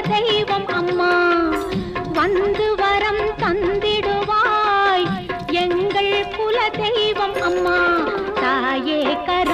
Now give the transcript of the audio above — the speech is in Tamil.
தெய்வம் அம்மா. வந்து வரம் தந்திடுவாய். எங்கள் குல தெய்வம் அம்மா. தாயே கர